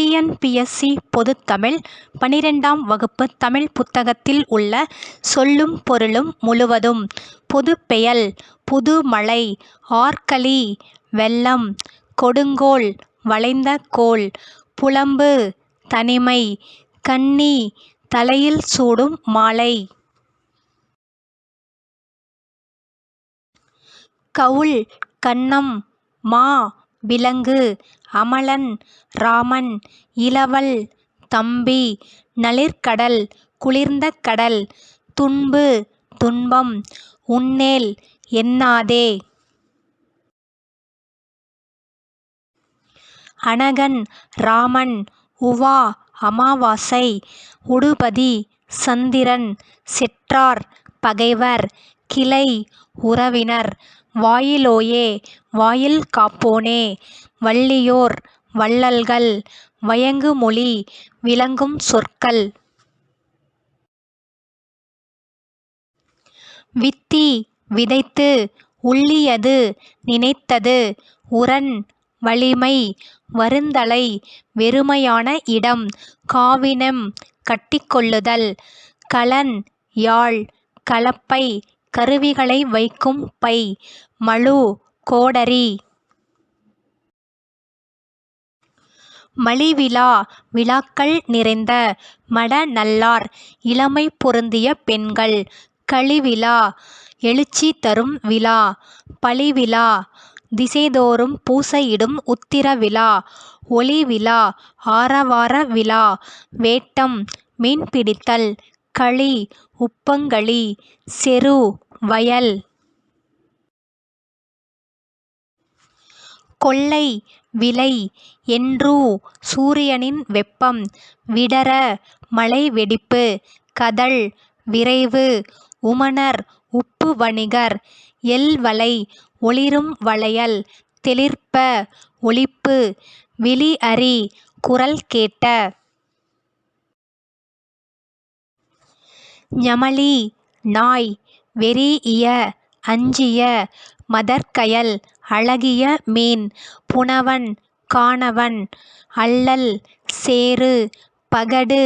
TNPSC பொதுத்தமிழ் பனிரெண்டாம் வகுப்பு தமிழ் புத்தகத்தில் உள்ள சொல்லும் பொருளும் முழுவதும் பொதுப்பெயல் புதுமழை ஆர்கலி வெள்ளம் கொடுங்கோல் வளைந்த கோல் புலம்பு தனிமை கன்னி தலையில் சூடும் மாலை. கவுள் கன்னம் மா விலங்கு அமலன் ராமன் இளவல் தம்பி நளிர்கடல் குளிர்ந்த கடல் துன்பு துன்பம் உன்னேல் என்னாதே. அனகன் ராமன் உவா அமாவாசை உடுபதி சந்திரன் செற்றார் பகைவர் கிளை உறவினர். வாயிலோயே வாயில் காப்போனே. வள்ளியோர் வள்ளல்கள் வயங்குமொழி விளங்கும் சொற்கள். வித்தி விதைத்து உள்ளியது நினைத்தது. உரன் வலிமை வருந்தலை வெறுமையான இடம். காவினம் கட்டிக்கொள்ளுதல். கலன் யாழ் கலப்பை கருவிகளை வைக்கும் பை. மழு கோடரி. மலிவிழா விழாக்கள் நிறைந்த மடநல்லார் இளமை பொருந்திய பெண்கள். களிவிழா எழுச்சி தரும் விழா பழிவிழா திசைதோறும் பூசையிடும் உத்திர விழா ஒளி விழா ஆரவார விழா வேட்டம் மீன்பிடித்தல். களி உப்பங்களி செரு வயல். கொள்ளை விளை என்றூ சூரியனின் வெப்பம் விடர மழை வெடிப்பு கதழ் விரைவு உமணர் உப்பு வணிகர் எல்வளை ஒளிரும் வளையல் தெளிர்ப்ப ஒலிப்பு விளிஅறி குரல் கேட்ட. ஞமலி நாய் வெரீஇய அஞ்சிய மதர்க்கயல் அழகிய மீன் புனவன் கானவன் அள்ளல் சேறு பகடு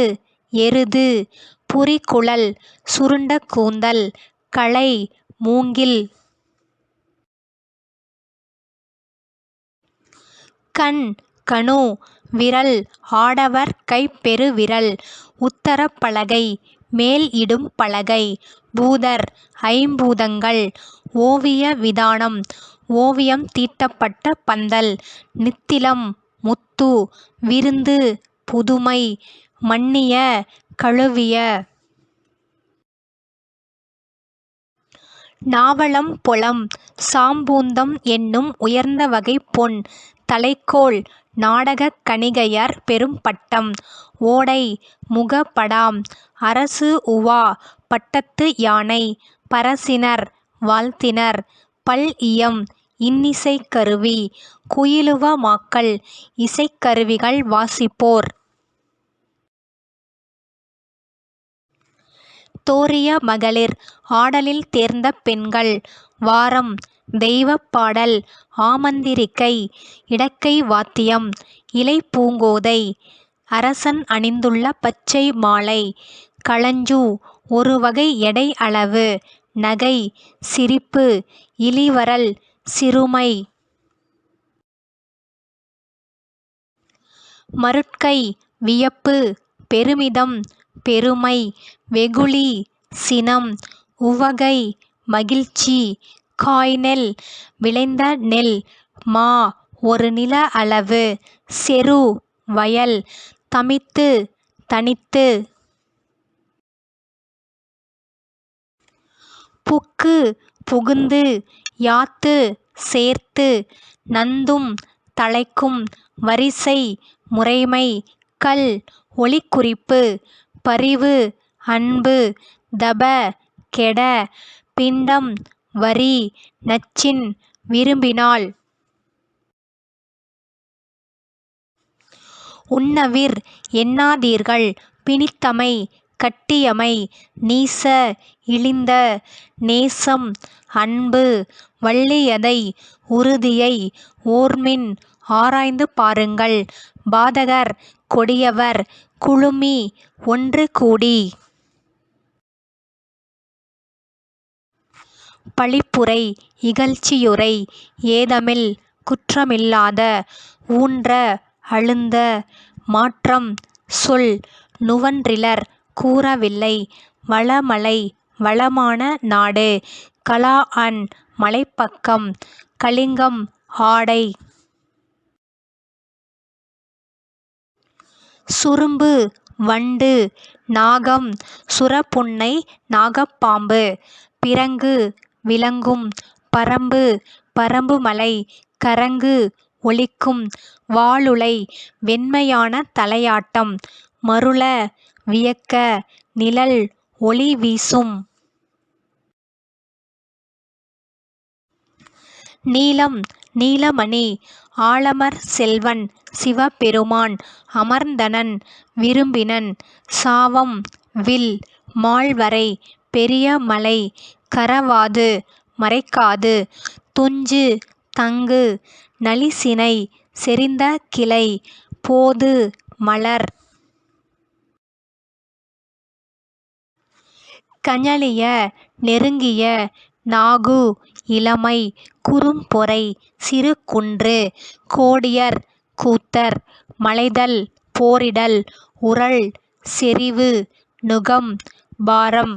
எருது புரிகுழல் சுருண்ட கூந்தல் களை மூங்கில். கண் கணு விரல் ஆடவர் கைப்பெருவிரல் உத்தரப் பலகை மேல் இடும் பலகை. பூதர் ஐம்பூதங்கள். ஓவிய விதானம். ஓவியம் தீட்டப்பட்ட பந்தல். நித்திலம் முத்து விருந்து புதுமை மன்னிய கழுவிய. நாவலம் புலம். சாம்பூந்தம் என்னும் உயர்ந்த வகை பொன். தலைக்கோள் நாடகக் கணிகையர் பெரும் பட்டம். ஓடை முகப்படாம். அரசு உவா பட்டத்து யானை. பரசினர் வாழ்த்தினர். பல்இயம் இன்னிசைக் கருவி. குயிலுவ மாக்கள் இசைக்கருவிகள் வாசிப்போர். தோரிய மகளிர் ஆடலில் தேர்ந்த பெண்கள். வாரம் தெய்வப் பாடல் ஆமந்திரிகை இடக்கை வாத்தியம் இலை பூங்கோதை அரசன் அணிந்துள்ள பச்சை மாலை களஞ்சூ ஒருவகை எடை அளவு நகை சிரிப்பு இளிவரல் சிறுமை. மருட்கை வியப்பு பெருமிதம் பெருமை வெகுளி சினம் உவகை மகிழ்ச்சி காய் நெல் விளைந்த நெல் மா ஒரு நில அளவு செரு வயல் தமித்து தனித்து. புக்கு புகுந்து யாத்து சேர்த்து நந்தும் தலைக்கும் வரிசை முறைமை கல் ஒளிக்குறிப்பு பரிவு அன்பு தப கெட பிண்டம் வரி நச்சின் விரும்பினாள். உண்ணவிர் எண்ணாதீர்கள் பிணித்தமை கட்டியமை நீச இழிந்த நேசம் அன்பு வள்ளியதை உறுதியை ஓர்மின் ஆராய்ந்து பாருங்கள். பாதகர் கொடியவர் குழுமி ஒன்று கூடி. பழிப்புரை இகழ்ச்சியுரை ஏதமில் குற்றமில்லாத ஊன்ற அழுந்த மாற்றம் சொல் நுவன்றிலர் கூறவில்லை வளமலை வளமான நாடு கலாஅன் மலைப்பக்கம் கலிங்கம் ஆடை. சுரும்பு வண்டு நாகம் சுரபுன்னை நாகப்பாம்பு பிறங்கு விளங்கும் பறம்பு மலை கரங்கு ஒலிக்கும் வாளுலை வெண்மையான தலையாட்டம் மருள வியக்க நிழல் ஒளி வீசும். நீலம் நீலமணி ஆலமர் செல்வன் சிவபெருமான் அமர்ந்தனன் விரும்பினன் சாவம் வில் மால்வரை பெரியமலை கரவாது மறைக்காது. துஞ்சு தங்கு நளிசினை செறிந்தகிளை போது மலர். கஞலிய நெருங்கிய நாகு இளமை குறும்பொறை சிறுகுன்று கோடியர் கூத்தர் மலைதல் போரிடல் உறழ் செறிவு நுகம் பாரம்.